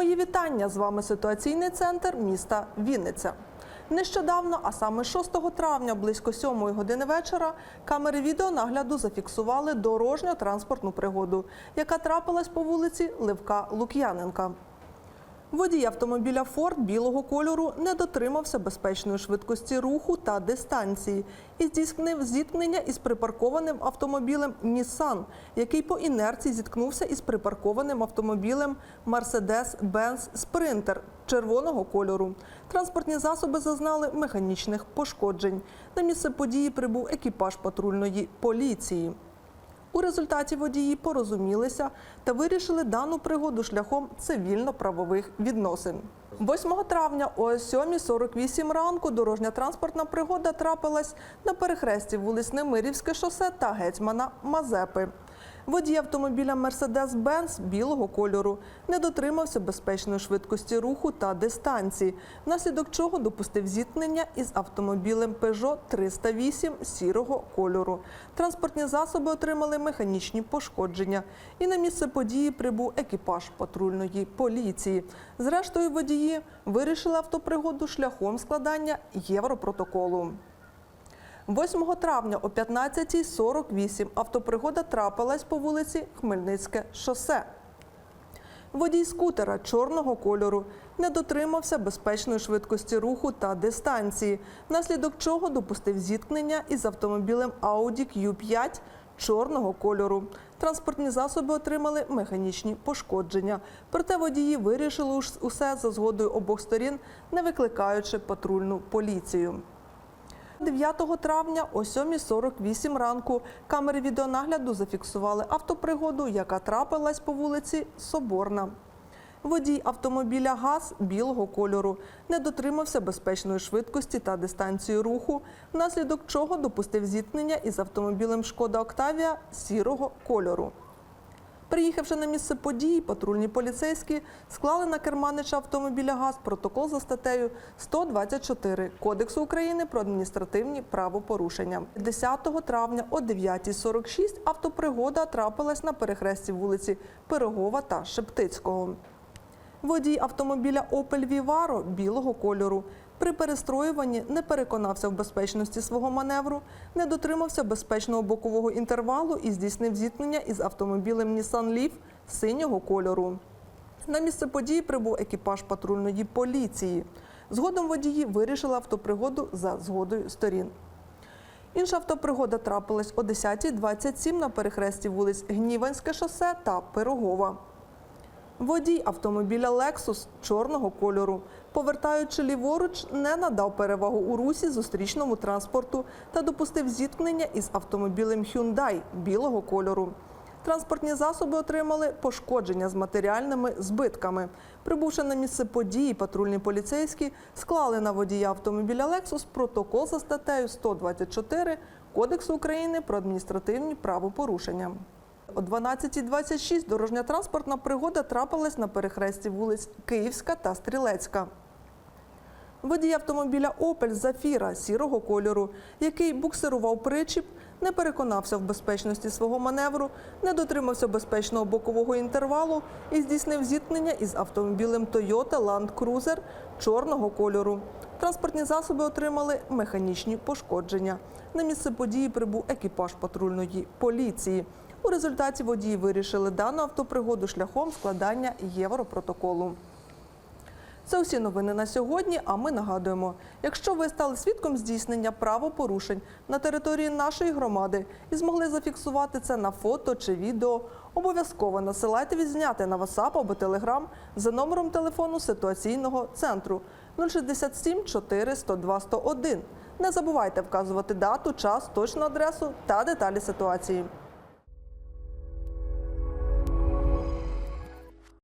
Мої вітання з вами ситуаційний центр міста Вінниця. Нещодавно, а саме 6 травня, близько 7 години вечора, камери відеонагляду зафіксували дорожньо-транспортну пригоду, яка трапилась по вулиці Левка Лук'яненка. Водій автомобіля Форд білого кольору не дотримався безпечної швидкості руху та дистанції і здійснив зіткнення із припаркованим автомобілем Нісан, який по інерції зіткнувся із припаркованим автомобілем Mercedes-Benz Sprinter червоного кольору. Транспортні засоби зазнали механічних пошкоджень. На місце події прибув екіпаж патрульної поліції. У результаті водії порозумілися та вирішили дану пригоду шляхом цивільно-правових відносин. 8 травня о 7.48 ранку дорожня транспортна пригода трапилась на перехресті вулиць Немирівське шосе та гетьмана Мазепи. Водій автомобіля Mercedes-Benz білого кольору не дотримався безпечної швидкості руху та дистанції, внаслідок чого допустив зіткнення із автомобілем Peugeot 308 сірого кольору. Транспортні засоби отримали механічні пошкодження, і на місце події прибув екіпаж патрульної поліції. Зрештою, водії вирішили автопригоду шляхом складання європротоколу. 8 травня о 15.48 автопригода трапилась по вулиці Хмельницьке шосе. Водій скутера чорного кольору не дотримався безпечної швидкості руху та дистанції, внаслідок чого допустив зіткнення із автомобілем Audi Q5 чорного кольору. Транспортні засоби отримали механічні пошкодження. Проте водії вирішили усе за згодою обох сторін, не викликаючи патрульну поліцію. 9 травня о 7.48 ранку камери відеонагляду зафіксували автопригоду, яка трапилась по вулиці Соборна. Водій автомобіля ГАЗ білого кольору не дотримався безпечної швидкості та дистанції руху, внаслідок чого допустив зіткнення із автомобілем Шкода Октавія сірого кольору. Приїхавши на місце події, патрульні поліцейські склали на керманича автомобіля ГАЗ протокол за статтею 124 Кодексу України про адміністративні правопорушення. 10 травня о 9.46 автопригода трапилась на перехресті вулиці Пирогова та Шептицького. Водій автомобіля Opel Vivaro білого кольору при перестроюванні не переконався в безпечності свого маневру, не дотримався безпечного бокового інтервалу і здійснив зіткнення із автомобілем Nissan Leaf синього кольору. На місце події прибув екіпаж патрульної поліції. Згодом водії вирішили автопригоду за згодою сторін. Інша автопригода трапилась о 10.27 на перехресті вулиць Гніванське шосе та Пирогова. Водій автомобіля Lexus чорного кольору, повертаючи ліворуч, не надав перевагу у русі зустрічному транспорту та допустив зіткнення із автомобілем Hyundai білого кольору. Транспортні засоби отримали пошкодження з матеріальними збитками. Прибувши на місце події, патрульні поліцейські склали на водія автомобіля Lexus протокол за статтею 124 Кодексу України про адміністративні правопорушення. О 12.26 дорожня транспортна пригода трапилась на перехресті вулиць Київська та Стрілецька. Водій автомобіля Опель Зафіра сірого кольору, який буксирував причіп, не переконався в безпечності свого маневру, не дотримався безпечного бокового інтервалу і здійснив зіткнення із автомобілем Toyota Land Cruiser чорного кольору. Транспортні засоби отримали механічні пошкодження. На місце події прибув екіпаж патрульної поліції. У результаті водії вирішили дану автопригоду шляхом складання європротоколу. Це усі новини на сьогодні. А ми нагадуємо: якщо ви стали свідком здійснення правопорушень на території нашої громади і змогли зафіксувати це на фото чи відео, обов'язково насилайте відзняти на WhatsApp або Telegram за номером телефону ситуаційного центру 067 4 102 101. Не забувайте вказувати дату, час, точну адресу та деталі ситуації.